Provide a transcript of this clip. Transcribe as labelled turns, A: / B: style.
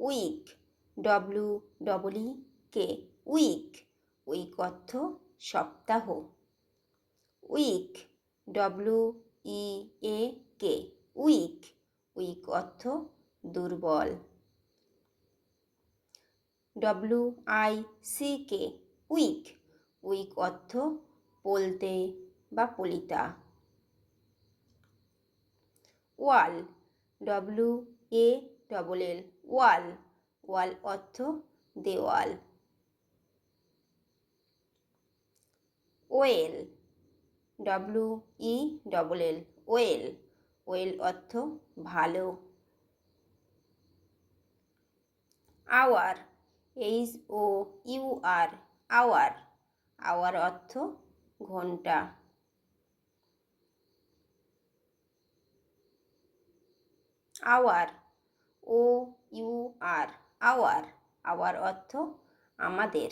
A: Week W double E K week week অর্থ সপ্তাহ। Weak W E A K weak weak অর্থ দুর্বল। W I C K wick wick অর্থ পলতে বা পলিতা ওয়াল W A double L wall wall অর্থ দেওয়াল। Well W E double L well. Well অর্থ ভালো। Hour, H O U R, hour. Hour অর্থ ঘণ্টা। Our O U R our. Our অর্থ আমাদের।